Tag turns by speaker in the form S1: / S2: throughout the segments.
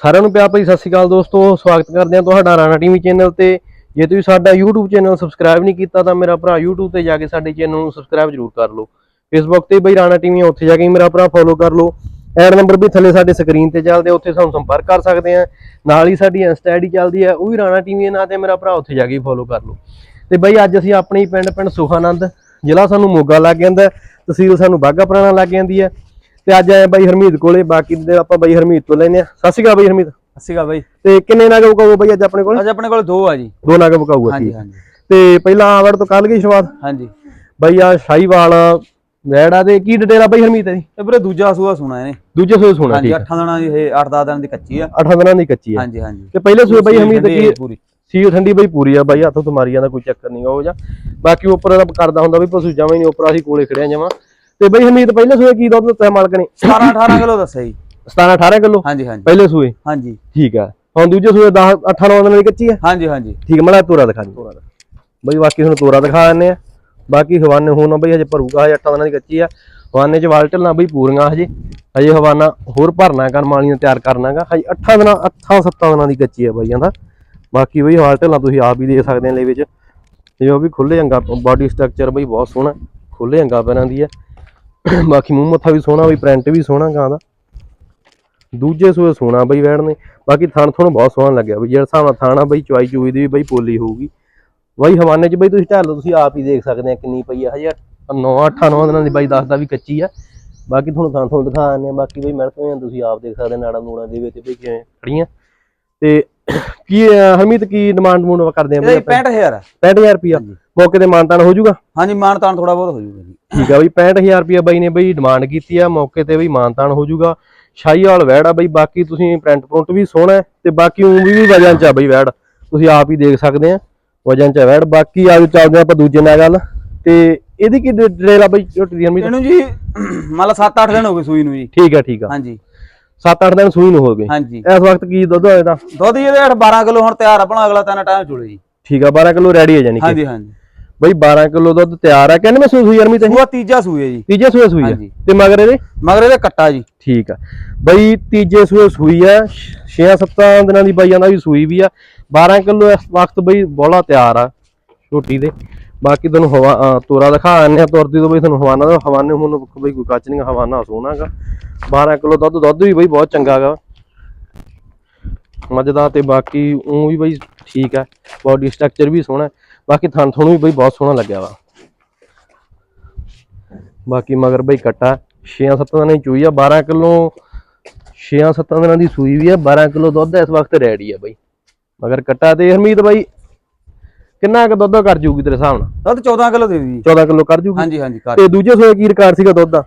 S1: ਸਾਰਿਆਂ ਨੂੰ ਪਿਆਰ ਭਰੀ ਸਤਿ ਸ਼੍ਰੀ ਅਕਾਲ ਦੋਸਤੋ, ਸਵਾਗਤ ਕਰਦੇ ਹਾਂ ਤੁਹਾਡਾ ਰਾਣਾ ਟੀਵੀ ਚੈਨਲ ਤੇ। ਜੇ ਤੁਸੀਂ ਸਾਡਾ YouTube ਚੈਨਲ ਸਬਸਕ੍ਰਾਈਬ ਨਹੀਂ ਕੀਤਾ ਤਾਂ ਮੇਰਾ ਭਰਾ YouTube ਤੇ ਜਾ ਕੇ ਸਾਡੇ ਚੈਨਲ ਨੂੰ ਸਬਸਕ੍ਰਾਈਬ ਜ਼ਰੂਰ ਕਰ ਲਓ। Facebook ਤੇ ਬਈ ਰਾਣਾ ਟੀਵੀ ਉੱਥੇ ਜਾ ਕੇ ਮੇਰਾ ਭਰਾ ਫੋਲੋ ਕਰ ਲਓ। ਐਡ ਨੰਬਰ ਵੀ ਥੱਲੇ ਸਾਡੇ ਸਕਰੀਨ ਤੇ ਚੱਲਦੇ ਉੱਥੇ ਸਾਨੂੰ ਸੰਪਰਕ ਕਰ ਸਕਦੇ ਆ। ਨਾਲ ਹੀ ਸਾਡੀ ਇੰਸਟਾ ਆਈਡੀ ਚੱਲਦੀ ਹੈ ਉਹ ਵੀ ਰਾਣਾ ਟੀਵੀ ਦੇ ਨਾਂ ਤੇ ਮੇਰਾ ਭਰਾ ਉੱਥੇ ਜਾ ਕੇ ਫੋਲੋ ਕਰ ਲਓ। ਤੇ ਬਈ ਅੱਜ ਅਸੀਂ ਆਪਣੇ ਹੀ ਪਿੰਡ ਪਿੰਡ ਸੁਖਾਨੰਦ, ਜ਼ਿਲ੍ਹਾ ਸਾਨੂੰ ਮੋਗਾ ਲੱਗ ਜਾਂਦਾ, ਤਹਿਸੀਲ ਸਾਨੂੰ ਬਾਗਾ ਪੁਰਾਣਾ ਲੱਗ ਜਾਂਦੀ ਹੈ ਤੇ ਅੱਜ ਆਏ ਬਾਈ ਹਰਮੀਤ ਕੋਲੇ ਬਾਕੀ ਦੇ ਆਪਾਂ ਬਾਈ ਹਰਮੀਤ ਤੋਂ ਲੈਨੇ ਆ। ਸਤਿ ਸ਼੍ਰੀ ਅਕਾਲ ਬਾਈ ਹਰਮੀਤ।
S2: ਸਤਿ ਸ਼੍ਰੀ ਅਕਾਲ ਬਾਈ।
S1: ਤੇ ਕਿੰਨੇ ਨਗ ਬਕਾਊ ਬਾਈ ਅੱਜ ਆਪਣੇ ਕੋਲ?
S2: ਅੱਜ ਆਪਣੇ ਕੋਲ ਦੋ ਆ ਜੀ।
S1: ਦੋ ਨਗ ਬਕਾਊ ਆ।
S2: ਹਾਂਜੀ। ਹਾਂਜੀ
S1: ਤੇ ਪਹਿਲਾਂ ਆਵੜ ਤੋਂ ਕੱਲ ਕੀ ਸ਼ੁਰੂਆਤ?
S2: ਹਾਂਜੀ।
S1: ਬਾਈ ਆ ਸ਼ਾਹੀਵਾਲ ਵੈੜਾ ਦੇ ਕੀ ਡਿਟੇਲ ਆ ਬਾਈ ਹਰਮੀਤ ਦੀ
S2: ਇਹ ਵੀਰੇ ਦੂਜਾ ਸੂਆ ਸੁਣਾ ਇਹਨੇ।
S1: ਦੂਜੇ ਸੂਏ ਸੁਣਾ
S2: ਹਾਂਜੀ
S1: ਠੀਕ
S2: 8 ਦਿਨਾਂ ਦੀ ਇਹ 8-10 ਦਿਨਾਂ ਦੀ ਕੱਚੀ ਆ।
S1: 8 ਦਿਨਾਂ ਦੀ ਕੱਚੀ ਆ।
S2: ਹਾਂਜੀ ਹਾਂਜੀ।
S1: ਤੇ ਪਹਿਲੇ ਸੂਏ ਬਾਈ ਹਰਮੀਤ ਕੀ
S2: ਪੂਰੀ।
S1: ਸੀਲ ਠੰਡੀ ਬਾਈ ਪੂਰੀ ਆ ਬਾਈ ਹੱਥੋਂ ਤੋਂ ਮਾਰੀ ਜਾਂਦਾ ਕੋਈ ਚੱਕਰ ਨਹੀਂ ਉਹ ਜਾ। ਬਾਕੀ ਉੱਪਰ ਦਾ ਕਰਦਾ ਹੁੰਦਾ ਵੀ ਪਸ਼ੂ ਹੀ ਨਹੀਂ ਉੱਪਰ ਅਸੀਂ ਕੋਲੇ ਖੜਿਆ ਜਮਾਂ। ਤੇ ਬਾਈ ਹਰਮੀਤ ਪਹਿਲੇ ਸੂਏ ਕੀ ਦੁੱਧ ਦਿੱਤਾ ਮਾਲਕ ਨੇ?
S2: 17 18 ਕਿਲੋ ਦੱਸਿਆ ਜੀ।
S1: 17 18 ਕਿਲੋ?
S2: ਹਾਂਜੀ ਹਾਂਜੀ।
S1: ਪਹਿਲੇ ਸੂਏ?
S2: ਹਾਂਜੀ।
S1: ਠੀਕ ਆ। ਹੁਣ ਦੂਜੇ ਸੂਏ 10 8 9 ਦਿਨਾਂ ਦੀ ਕੱਚੀ ਆ?
S2: ਹਾਂਜੀ ਹਾਂਜੀ।
S1: ਠੀਕ ਮਲਾ ਤੋਰਾ ਦਿਖਾ ਦੇ ਤੋਰਾ ਬਈ ਬਾਕੀ ਤੁਹਾਨੂੰ ਤੋਰਾ ਦਿਖਾ ਦਿੰਨੇ ਆ। ਬਾਕੀ ਹਵਾਨੇ ਹੋਣਾ ਬਈ ਹਜੇ ਭਰੂਗਾ ਹਜੇ ਅੱਠਾਂ ਦਿਨਾਂ ਦੀ ਕੱਚੀ ਆ। ਹਵਾਨੇ ਚ ਵਾਲ ਢਲਣਾ ਬਈ ਪੂਰੀਆਂ ਹਜੇ। ਹਜੇ ਹਵਾਨਾ ਹੋਰ ਭਰਨਾ ਕਰਮ ਵਾਲੀਆਂ ਤਿਆਰ ਕਰਨਾਗਾ ਹਜੇ ਅੱਠਾਂ ਦਿਨਾਂ ਅੱਠਾਂ ਸੱਤਾਂ ਦਿਨਾਂ ਦੀ ਕੱਚੀ ਆ ਬਾਈਆਂ ਦਾ। ਬਾਕੀ ਬਈ ਵਾਲ ਢਲਣਾ ਤੁਸੀਂ ਆਪ ਹੀ ਦੇਖ ਸਕਦੇ ਆ ਲੈ ਵਿੱਚ ਇਹ ਉਹ ਵੀ ਖੁੱਲੇ ਅੰਗਾ ਬਾਡੀ ਸਟਰਕਚਰ ਬਈ ਬਹੁਤ ਸੋਹਣਾ। ਖੁੱਲੇ ਅੰਗਾ ਪੈਰਾਂ ਦੀ ਆ। ਬਾਕੀ ਮੂੰਹ ਮੱਥਾ ਵੀ ਸੋਹਣਾ ਬਈ ਪ੍ਰਿੰਟ ਵੀ ਸੋਹਣਾ ਗਾਂ ਦਾ। ਦੂਜੇ ਸੂਏ ਸੋਹਣਾ ਬਈ ਵੈੜ ਨੇ। ਬਾਕੀ ਥਣ ਥਣ ਬਹੁਤ ਸੋਹਣਾ ਲੱਗਿਆ ਬਈ ਜਿਹੜਾ ਹਿਸਾਬ ਨਾਲ ਥਾਣਾ ਬਈ ਚੁਆਈ ਚੂਈ ਦੀ ਵੀ ਬਈ ਪੋਲੀ ਹੋਊਗੀ। ਬਈ ਹਵਾਨੇ 'ਚ ਬਈ ਤੁਸੀਂ ਢਾਲ ਲਓ ਤੁਸੀਂ ਆਪ ਹੀ ਦੇਖ ਸਕਦੇ ਆ ਕਿੰਨੀ ਪਈ ਆ। ਹਜੇ 9 8 9 ਦਿਨਾਂ ਦੀ ਬਾਈ ਦੱਸਦਾ ਵੀ ਕੱਚੀ ਆ। ਬਾਕੀ ਤੁਹਾਨੂੰ ਥਾਂ ਥਾਂ ਦਿਖਾ ਦਿੰਦੇ ਆ। ਬਾਕੀ ਬਈ ਮਿਲਕਵੇਂ ਤੁਸੀਂ ਆਪ ਦੇਖ ਸਕਦੇ ਨਾੜਾ ਨੂੜਾ ਦੇ ਵਿੱਚ ਬਈ ਕਿਵੇਂ ਖੜੀਆਂ। ਤੇ ਕੀ ਹਰਮੀਤ ਕੀ ਡਿਮਾਂਡ ਮੂਡ ਕਰਦੇ ਆ ਬਈ
S2: ਜੀ 65000 ਆ
S1: 65000 ਰੁਪਿਆ ਮੌਕੇ ਤੇ ਮਾਨਤਾਨ ਹੋ ਜਾਊਗਾ?
S2: ਹਾਂਜੀ ਮਾਨ ਤਾਨ ਥੋੜਾ ਬਹੁਤ ਹੋ ਜਾਊਗਾ
S1: ਠੀਕ ਆ ਬਈ 65000 ਰੁਪਿਆ ਬਾਈ ਨੇ ਬਈ ਡਿਮਾਂਡ ਕੀਤੀ ਆ ਮੌਕੇ ਤੇ ਬਈ ਮਾਨਤਾਨ ਹੋ ਜਾਊਗਾ। ਸ਼ਾਹੀਵਾਲ ਵੈੜ ਆ ਬਈ ਬਾਕੀ ਤੁਸੀਂ ਪ੍ਰਿੰਟ ਪ੍ਰਿੰਟ ਵੀ ਸੋਹਣਾ ਤੇ ਬਾਕੀ ਉਹ ਵੀ ਵਜਨ ਚ ਆ ਬਈ ਵੈੜ। ਤੁਸੀਂ ਆਪ ਹੀ ਦੇਖ ਸਕਦੇ ਆ ਵਜਨ ਚ ਆ ਵੈੜ। ਬਾਕੀ ਆਜੋ ਚੱਲਦੇ ਆ ਆਪਾਂ ਦੂਜੇ ਨਾਲ ਗੱਲ। ਤੇ ਇਹਦੀ ਕੀ ਡਿਟੇਲ ਆ ਬਈ ਝੋਟੀ ਦੀ
S2: ਇਹਨੂੰ ਜੀ ਮੰਨ ਲਾ 7-8 ਦਿਨ ਹੋ ਗਏ ਸੂਈ ਨੂੰ ਜੀ।
S1: ਠੀਕ ਆ ਠੀਕ ਆ।
S2: ਹਾਂਜੀ।
S1: 7-8 ਦਿਨ ਸੂਈ ਨੂੰ ਹੋ ਗਏ।
S2: ਹਾਂਜੀ।
S1: ਇਸ ਵਕਤ ਕੀ ਦੁੱਧ ਹੋਇਆ ਇਹਦਾ?
S2: ਦੁੱਧ ਜੀ ਇਹਦੇ 12 ਕਿਲੋ ਹੁਣ ਤਿਆਰ ਆਪਣਾ ਅਗਲਾ ਤਿੰਨ ਟਾਈਮ ਚੁਲੇ ਜੀ।
S1: ਠੀਕ ਆ 12 ਕਿਲੋ ਰੈਡੀ ਹੈ ਜਾਨੀ ਕਿ।
S2: ਹਾਂਜੀ ਹਾਂਜੀ।
S1: ਬਈ 12 ਕਿਲੋ ਦੁੱਧ ਤਿਆਰ ਆ ਕਹਿੰਦੇ ਮੈਂ ਸੂਈ ਹਰਮੀਤ ਇਹ
S2: ਸੂਆ ਤੀਜਾ ਸੂਏ ਜੀ।
S1: ਤੀਜੇ ਸੂਏ ਸੂਈ ਆ?
S2: ਹਾਂਜੀ।
S1: ਤੇ ਮਗਰ ਇਹਦੇ?
S2: ਮਗਰ ਇਹਦੇ ਕੱਟਾ ਜੀ।
S1: ਠੀਕ ਆ। ਬਈ ਤੀਜੇ ਸੂਏ ਸੂਈ ਆ 6-7 ਦਿਨਾਂ ਦੀ ਬਾਈਆਂ ਦਾ ਵੀ ਸੂਈ ਵੀ ਆ। 12 ਕਿਲੋ ਇਸ ਵਕਤ ਬਈ ਬੋਲਾ ਤਿਆਰ ਆ ਛੋਟੀ ਦੇ। ਬਾਕੀ ਤੁਹਾਨੂੰ ਹਵਾ ਅਹ ਤੋਰਾ ਦਿਖਾ ਦਿੰਦੇ ਆ ਤੁਰਦੀ ਤੋਂ ਬਈ ਤੁਹਾਨੂੰ ਹਵਾਨਾ ਦਾ ਹਵਾਨੇ ਹੁਣ ਬਈ ਕੋਈ ਕੱਚ ਨਹੀਂ ਹਵਾਨਾ ਸੋਹਣਾਗਾ 12 ਕਿਲੋ ਦੁੱਧ ਦੁੱਧ ਵੀ ਬਈ ਬਹੁਤ ਚੰਗਾ ਗਾ ਮੱਝ ਦਾ ਤੇ ਬਾਕੀ ਉਹ ਵੀ ਬਈ ਠੀਕ ਆ ਬਾਡੀ ਸਟਰਕਚਰ ਵੀ ਸੋਹਣਾ। ਹੈ। ਬਾਕੀ ਥਣ ਥਣ ਵੀ ਬਈ ਬਹੁਤ ਸੋਹਣਾ ਲੱਗਿਆ ਵਾ। ਬਾਕੀ ਮਗਰ ਬਈ ਕੱਟਾ 6-7 ਦਿਨਾਂ ਦੀ ਚੂਈ ਆ 12 ਕਿਲੋ 6-7 ਦਿਨਾਂ ਦੀ ਸੂਈ ਵੀ ਆ 12 ਕਿਲੋ ਦੁੱਧ ਇਸ ਵਕਤ ਰੈਡੀ ਆ ਬਈ। ਮਗਰ ਕੱਟਾ ਤੇ ਹਰਮੀਤ ਬਾਈ ਕਿੰਨਾ ਕੁ ਦੁੱਧ ਕਰ ਜੂਗੀ ਤੇਰੇ ਹਿਸਾਬ ਨਾਲ?
S2: ਦੁੱਧ 14 ਕਿਲੋ ਦੇ ਜੀ
S1: 14 ਕਿਲੋ ਕਰ ਜੂਗੀ?
S2: ਹਾਂਜੀ ਹਾਂਜੀ ਕਰ
S1: ਤੇ ਦੂਜੇ ਸੂਏ ਕੀ ਰਿਕਾਰਡ ਸੀਗਾ ਦੁੱਧ ਦਾ?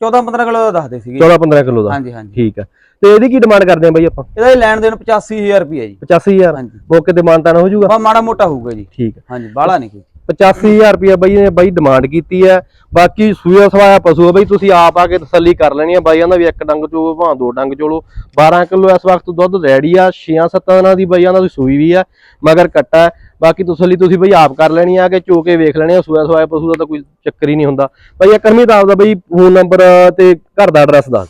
S2: 14-15 ਕਿਲੋ ਦਾ ਦੱਸਦੇ ਸੀਗੇ।
S1: 14-15 ਕਿਲੋ ਦਾ।
S2: ਹਾਂਜੀ ਹਾਂਜੀ।
S1: ਠੀਕ ਆ। ਤੇ ਇਹਦੀ ਕੀ ਡਿਮਾਂਡ ਕਰਦੇ ਆ ਬਾਈ ਆਪਾਂ?
S2: ਇਹਦਾ ਹੀ ਲੈਣ ਦੇਣ 85000 ਰੁਪਏ ਜੀ।
S1: 85000
S2: ਹਾਂਜੀ।
S1: ਮੌਕੇ ਤੇ ਮਾਨਤਾਨ ਹੋ ਜਾਊਗਾ?
S2: ਬਾ ਮਾੜਾ ਮੋਟਾ ਹੋਊਗਾ ਜੀ।
S1: ਠੀਕ
S2: ਹਾਂਜੀ ਬਾਹਲਾ ਨਹੀਂ ਕੋਈ।
S1: 85000 ਰੁਪਏ ਬਾਈ ਨੇ ਬਾਈ ਡਿਮਾਂਡ ਕੀਤੀ ਹੈ। ਬਾਕੀ ਸੂਆ ਸਵਾਇਆ ਪਸ਼ੂ ਆ ਬਾਈ ਤੁਸੀਂ ਆਪ ਆ ਕੇ ਤਸੱਲੀ ਕਰ ਲੈਣੀ ਆ। ਬਾਈਆਂ ਦਾ ਵੀ ਇੱਕ ਡੰਗ ਚੋਲੋ ਭਾਂ ਦੋ ਡੰਗ ਚੋਲੋ। 12 ਕਿਲੋ ਇਸ ਵਕਤ ਦੁੱਧ ਰੈਡੀ ਆ 6-7 ਦਿਨਾਂ ਦੀ ਬਾਈਆਂ ਦਾ ਸੂਈ ਵੀ ਆ ਮਗਰ ਕੱਟਾ ਹੈ। ਬਾਕੀ ਤਸੱਲੀ ਤੁਸੀਂ ਬਈ ਆਪ ਕਰ ਲੈਣੀ ਆ ਕਿ ਚੋ ਕੇ ਵੇਖ ਲੈਣੇ ਆ। ਸੂਆ ਸਵਾਇਆ ਪਸ਼ੂ ਦਾ ਤਾਂ ਕੋਈ ਚੱਕਰ ਹੀ ਨਹੀਂ ਹੁੰਦਾ। ਬਾਈ ਇਹ ਕਰਮੀ ਦਾ ਆਪਦਾ ਬਈ ਫੋਨ ਨੰਬਰ ਤੇ ਘਰ ਦਾ ਐਡਰੈਸ ਦੱਸ।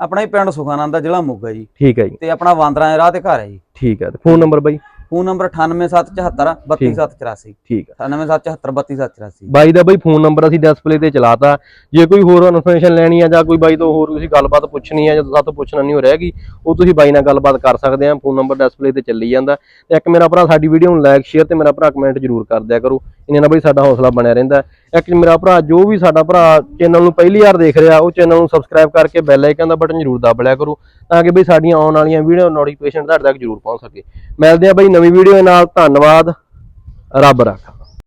S2: ਆਪਣਾ ਹੀ ਪਿੰਡ ਸੁਖਾਨੰਦ ਦਾ ਜ਼ਿਲ੍ਹਾ ਮੋਗਾ ਜੀ।
S1: ਠੀਕ ਹੈ ਜੀ।
S2: ਤੇ ਆਪਣਾ ਵਾਂਦਰਾਂ ਦੇ ਰਾਹ ਤੇ ਘਰ ਹੈ ਜੀ।
S1: ਠੀਕ ਹੈ ਤੇ ਫੋਨ ਨੰਬਰ ਬਾਈ?
S2: ਫੋਨ ਨੰਬਰ 98774 32784
S1: ਠੀਕ। ਹੈ।
S2: 98774 32784
S1: ਬਾਈ ਦਾ ਬਈ ਫੋਨ ਨੰਬਰ ਅਸੀਂ ਡਿਸਪਲੇ ਤੇ ਚਲਾਤਾ। ਜੇ ਕੋਈ ਹੋਰ ਇਨਫੋਰਮੇਸ਼ਨ ਲੈਣੀ ਆ ਜਾਂ ਕੋਈ ਬਾਈ ਤੋਂ ਹੋਰ ਤੁਸੀਂ ਗੱਲਬਾਤ ਪੁੱਛਣੀ ਆ ਜਾਂ ਸਾਤੋਂ ਪੁੱਛਣਾ ਨਹੀਂ ਹੋ ਰਹਿਗੀ ਉਹ ਤੁਸੀਂ ਬਾਈ ਨਾਲ ਗੱਲਬਾਤ ਕਰ ਸਕਦੇ ਆ। ਫੋਨ ਨੰਬਰ ਡਿਸਪਲੇ ਤੇ ਚੱਲੀ ਜਾਂਦਾ। ਤੇ ਇੱਕ ਮੇਰਾ ਭਰਾ ਸਾਡੀ ਵੀਡੀਓ ਨੂੰ ਲਾਈਕ ਸ਼ੇਅਰ ਤੇ ਮੇਰਾ ਭਰਾ ਕਮੈਂਟ ਜ਼ਰੂਰ ਕਰ ਦਿਆ ਕਰੋ। ਇਹਨਾਂ ਨਾਲ ਬਈ ਸਾਡਾ ਹੌਸਲਾ ਬਣਿਆ ਰਹਿੰਦਾ। ਹੈ। ਇੱਕ ਮੇਰਾ ਭਰਾ, ਜੋ ਵੀ ਸਾਡਾ ਭਰਾ ਚੈਨਲ ਨੂੰ ਪਹਿਲੀ ਵਾਰ ਦੇਖ ਰਿਹਾ, ਉਹ ਚੈਨਲ ਨੂੰ ਸਬਸਕ੍ਰਾਈਬ ਕਰਕੇ ਬੈਲ ਆਈਕਨ ਦਾ ਬਟਨ ਜ਼ਰੂਰ ਦਬ ਲਿਆ ਕਰੋ, ਤਾਂ ਕਿ ਬਈ ਸਾਡੀਆਂ ਆਉਣ ਵਾਲੀਆਂ ਵੀਡੀਓ ਨੋਟੀਫਿਕੇਸ਼ਨ ਤੁਹਾਡੇ ਤੱਕ ਜ਼ਰੂਰ ਪਹੁੰਚ ਸਕੇ। ਮਿਲਦੇ ਆ ਬਈ ਨਵੀਂ ਵੀਡੀਓ ਨਾਲ। ਧੰਨਵਾਦ। ਰੱਬ ਰੱਖਾ।